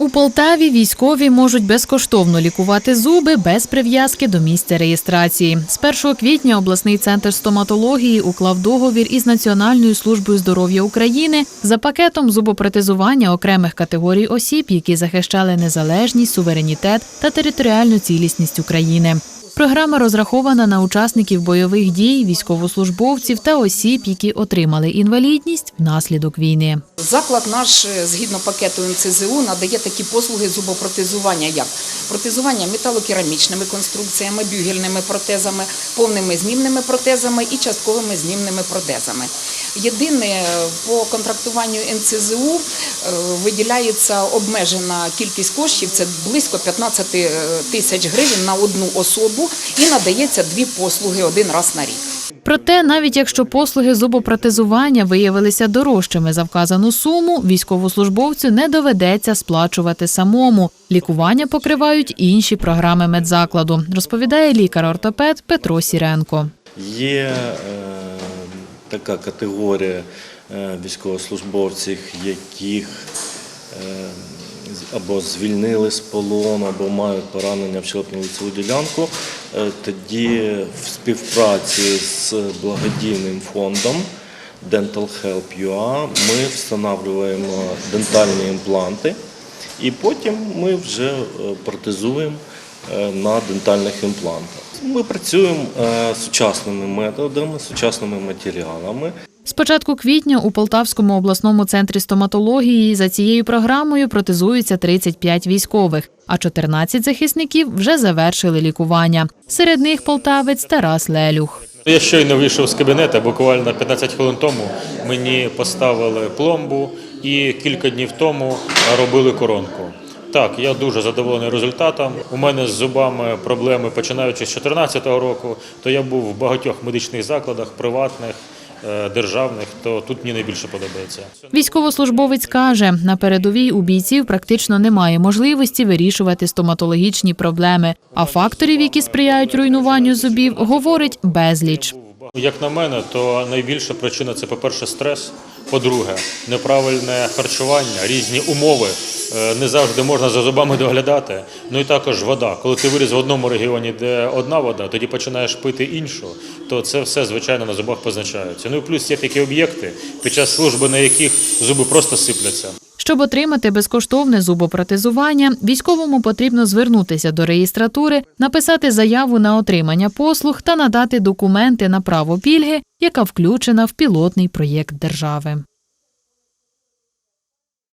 У Полтаві військові можуть безкоштовно лікувати зуби без прив'язки до місця реєстрації. З 1 квітня обласний центр стоматології уклав договір із Національною службою здоров'я України за пакетом зубопротезування окремих категорій осіб, які захищали незалежність, суверенітет та територіальну цілісність України. Програма розрахована на учасників бойових дій, військовослужбовців та осіб, які отримали інвалідність внаслідок війни. Заклад наш е, згідно пакету НЦЗУ надає такі послуги зубопротезування, як протезування металокерамічними конструкціями, бюгельними протезами, повними знімними протезами і частковими знімними протезами. Єдине е, по контрактуванню НЦЗУ е, виділяється обмежена кількість коштів, це близько 15 тисяч гривень на одну особу, і надається дві послуги один раз на рік. Проте, навіть якщо послуги зубопротезування виявилися дорожчими за вказану суму, військовослужбовцю не доведеться сплачувати самому. Лікування покривають інші програми медзакладу, розповідає лікар-ортопед Петро Сіренко. Є е, така категорія е, військовослужбовців, яких е, або звільнили з полону, або мають поранення в щелепну лицеву ділянку. Е, тоді в співпраці з благодійним фондом Dental Help UA ми встановлюємо дентальні імпланти, і потім ми вже протезуємо на дентальних імплантах. Ми працюємо е, сучасними методами, сучасними матеріалами. З початку квітня у Полтавському обласному центрі стоматології за цією програмою протезуються 35 військових, а 14 захисників вже завершили лікування. Серед них полтавець Тарас Лелюх. Я щойно вийшов з кабінету, буквально 15 хвилин тому мені поставили пломбу і кілька днів тому робили коронку. Так, я дуже задоволений результатом. У мене з зубами проблеми починаючи з 2014 року, то я був в багатьох медичних закладах, приватних, е, державних, то тут мені найбільше подобається. Військовослужбовець каже, на передовій у бійців практично немає можливості вирішувати стоматологічні проблеми. А факторів, які сприяють руйнуванню зубів, говорить безліч. Як на мене, то найбільша причина це, по-перше, стрес. По-друге, неправильне харчування, різні умови. Е, Не завжди можна за зубами доглядати. Ну і також вода. Коли ти виріс в одному регіоні, де одна вода, тоді починаєш пити іншу, то це все звичайно на зубах позначається. Ну і плюс є такі об'єкти, під час служби на яких зуби просто сипляться. Щоб отримати безкоштовне зубопротезування, військовому потрібно звернутися до реєстратури, написати заяву на отримання послуг та надати документи на право пільги, яка включена в пілотний проєкт держави.